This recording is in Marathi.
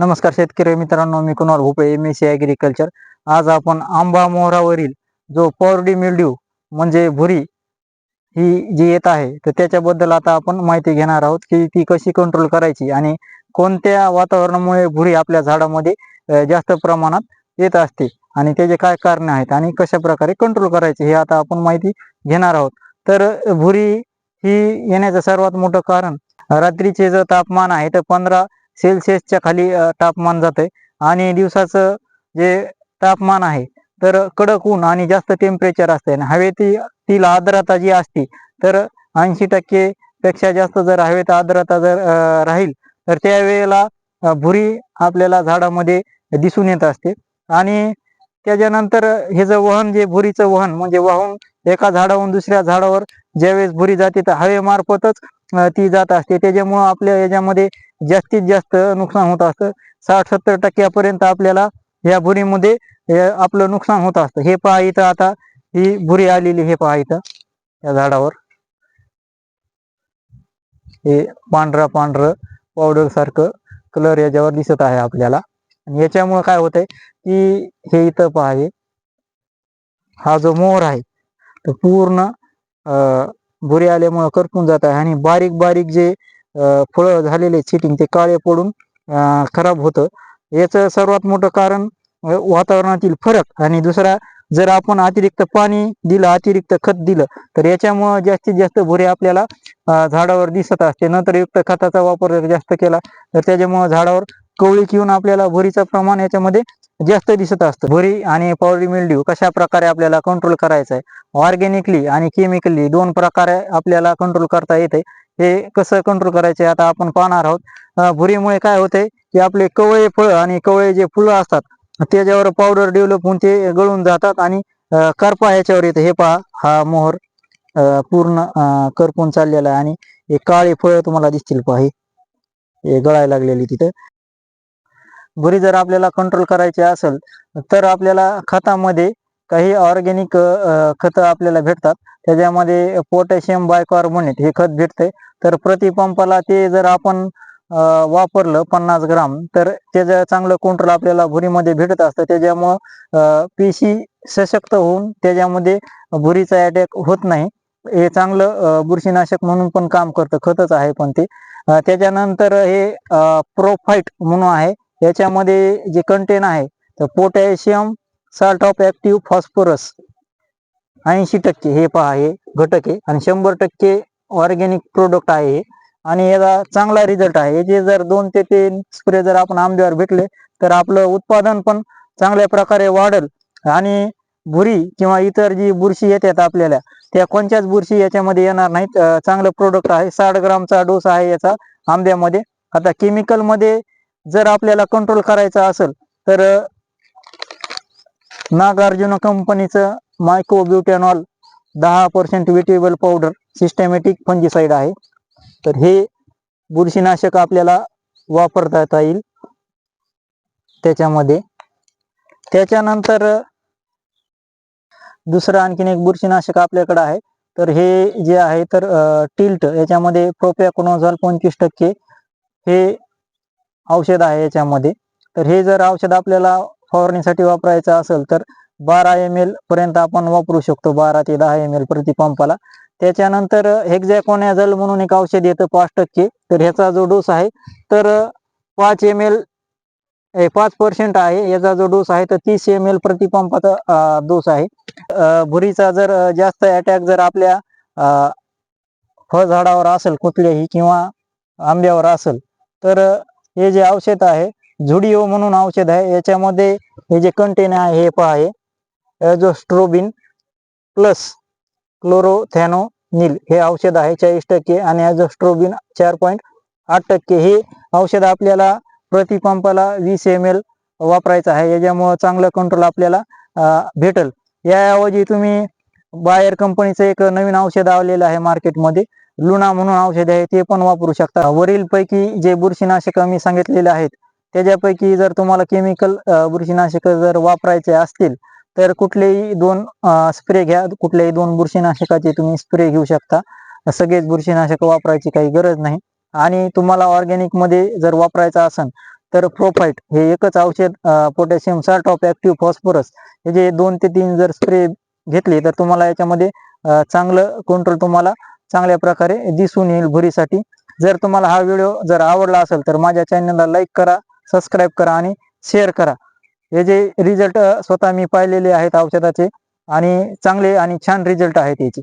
नमस्कार शेतकरी मित्रांनो मी कुणाल भोपळे एम एस सी ॲग्रिकल्चर आज आपण आंबा मोहरावरील जो पॉर्डी मिल्ड्यू म्हणजे भुरी ही जी येत आहे तर त्याच्याबद्दल आता आपण माहिती घेणार आहोत की ती कशी कंट्रोल करायची आणि कोणत्या वातावरणामुळे भुरी आपल्या झाडामध्ये जास्त प्रमाणात येत असते आणि त्याचे काय कारणे आहेत आणि कशा प्रकारे कंट्रोल करायचे हे आता आपण माहिती घेणार आहोत. तर भुरी ही येण्याचं सर्वात मोठं कारण रात्रीचे जर तापमान आहे तर पंधरा सेल्सिअसच्या खाली तापमान जाते आणि दिवसाचं जे तापमान आहे तर कडक ऊन आणि जास्त टेम्परेचर असते आणि हवेती तील आर्द्रता जी असते तर ऐंशी टक्के पेक्षा जास्त जर हवेत आर्द्रता जर राहील तर त्यावेळेला भुरी आपल्याला झाडामध्ये दिसून येत असते. आणि त्याच्यानंतर हे जे वहन जे भुरीचं वहन म्हणजे वाहून एका झाडावरून दुसऱ्या झाडावर ज्यावेळेस भुरी जाते तर हवेमार्फतच ती जात असते. त्याच्यामुळं आपल्या याच्यामध्ये जास्तीत जास्त नुकसान होत असतं. साठ सत्तर टक्क्यापर्यंत आपल्याला या भुरीमध्ये आपलं नुकसान होत असतं. हे पहा इथं आता ही भुरी आलेली हे पहा इथं या झाडावर. हे पांढरा पांढरं पावडर सारखं कलर याच्यावर दिसत आहे आपल्याला. आणि याच्यामुळे काय होतंय की हे इथं पहा हे हा जो मोर आहे तो पूर्ण अं, भुरी आल्यामुळे करपून जात आहे आणि बारीक बारीक जे फळं झालेले चिटिंग ते काळे पडून खराब होतं. याचं सर्वात मोठं कारण वातावरणातील फरक आणि दुसरा जर आपण अतिरिक्त पाणी दिलं अतिरिक्त खत दिलं तर याच्यामुळं जास्तीत जास्त भुरे आपल्याला झाडावर दिसत असते. नंतरयुक्त खताचा वापर जर जास्त केला तर त्याच्यामुळं झाडावर कवळी येऊन आपल्याला भुरीचं प्रमाण याच्यामध्ये जास्त दिसत असतं. भुरी आणि पावडरी मिल्ड्यू कशा प्रकारे आपल्याला कंट्रोल करायचं आहे ऑर्गॅनिकली आणि केमिकली दोन प्रकारे आपल्याला कंट्रोल करता येते. हे कसं कंट्रोल करायचे आता आपण पाहणार आहोत. भुरीमुळे काय होते की आपले कवळे फळ आणि कवळे जे फुलं असतात त्याच्यावर पावडर डेव्हलप होऊन ते गळून जातात आणि करपा ह्याच्यावर येते. हे पहा हा मोहर पूर्ण करपून चाललेला आहे आणि हे काळे फळ तुम्हाला दिसतील पहा हे. हे गळायला लागलेली तिथं. भुरी जर आपल्याला कंट्रोल करायची असेल तर आपल्याला खतामध्ये काही ऑर्गॅनिक खतं आपल्याला भेटतात. त्याच्यामध्ये पोटॅशियम बायकार्बोनेट हे खत भेटते तर प्रति पंपाला ते जर आपण वापरलं पन्नास ग्राम तर त्याचं चांगलं कंट्रोल आपल्याला भुरीमध्ये भेटत असतं. त्याच्यामुळं पेशी सशक्त होऊन त्याच्यामध्ये भुरीचा अटॅक होत नाही. हे चांगलं बुरशीनाशक म्हणून पण काम करतं. खतच आहे पण ते. त्याच्यानंतर हे प्रोफाईट म्हणून आहे. याच्यामध्ये जे कंटेन आहे तर potassium salt of active phosphorus ऐंशी टक्के हे पहा हे घटक आहे. आणि शंभर टक्के ऑर्गॅनिक प्रोडक्ट आहे आणि याचा चांगला रिझल्ट आहे. याचे जर दोन ते तीन स्प्रे जर आपण आंब्यावर भेटले तर आपलं उत्पादन पण चांगल्या प्रकारे वाढेल. आणि भुरी किंवा इतर जी बुरशी येतात आपल्याला त्या कोणत्याच बुरशी याच्यामध्ये येणार नाहीत. चांगलं प्रोडक्ट आहे. साठ ग्रामचा डोस आहे याचा आंब्यामध्ये. आता केमिकलमध्ये जर आपल्याला कंट्रोल करायचा असेल तर नागार्जुन कंपनीचं मायक्रो ब्युटॅनॉल दहा percent wettable powder systematic fungicide आहे. तर हे बुरशीनाशक आपल्याला वापरता येईल. त्याच्यामध्ये. त्याच्यानंतर दुसरं आणखीन एक बुरशीनाशक आपल्याकडे आहे. तर हे जे आहे तर टिल्ट याच्यामध्ये प्रोपॅकोनोझॉल पंचवीस टक्के. हे औषध आहे याच्यामध्ये. तर हे जर औषध आपल्याला फवारणीसाठी वापरायचं असेल तर बारा एम एल पर्यंत आपण वापरू शकतो बारा ते दहा एम एल प्रति पंपाला. त्याच्यानंतर हेक्झॅकोनॅझल म्हणून एक औषध येतं पाच टक्के. तर ह्याचा जो डोस आहे तर पाच एम एल पाच पर्सेंट आहे. याचा जो डोस आहे तर तीस एम एल प्रतिपंपाचा डोस आहे. भुरीचा जर जास्त अटॅक जर आपल्या फळझाडावर असेल कुठल्याही किंवा आंब्यावर असेल तर हे जे औषध आहे झुडिओ म्हणून औषध आहे याच्यामध्ये हे जे कंटेनर आहे हे पहा आहे जो स्ट्रोबिन प्लस क्लोरोथॅनोनिल हे औषध आहे चाळीस टक्के आणि ॲझोस्ट्रोबिन चार पॉईंट आठ टक्के. हे औषध आपल्याला प्रति पंपाला वीस एम एल वापरायचं आहे. याच्यामुळं चांगलं कंट्रोल आपल्याला भेटल. याऐवजी तुम्ही बायर कंपनीचं एक नवीन औषध आलेलं आहे मार्केटमध्ये लुणा म्हणून औषध आहे ते पण वापरू शकता. वरील पैकी जे बुरशीनाशक मी सांगितलेले आहेत त्याच्यापैकी जर तुम्हाला केमिकल बुरशीनाशक जर वापरायचे असतील तर कुठलेही दोन स्प्रे घ्या. कुठल्याही दोन बुरशीनाशकाचे तुम्ही स्प्रे घेऊ शकता. सगळेच बुरशीनाशक वापरायची काही गरज नाही. आणि तुम्हाला ऑर्गॅनिकमध्ये जर वापरायचं असेल तर प्रोफाईट हे एकच औषध potassium salt of active phosphorus हे जे दोन ते तीन जर स्प्रे घेतले तर तुम्हाला याच्यामध्ये चांगलं कंट्रोल तुम्हाला चांगल्या प्रकारे दिसून येईल भुरीसाठी. जर तुम्हाला हा व्हिडिओ जर आवडला असेल तर माझ्या चॅनलला लाईक करा सबस्क्राईब करा आणि शेअर करा. हे जे रिझल्ट स्वतः मी पाहिलेले आहेत औषधाचे आणि चांगले आणि छान रिझल्ट आहेत याचे.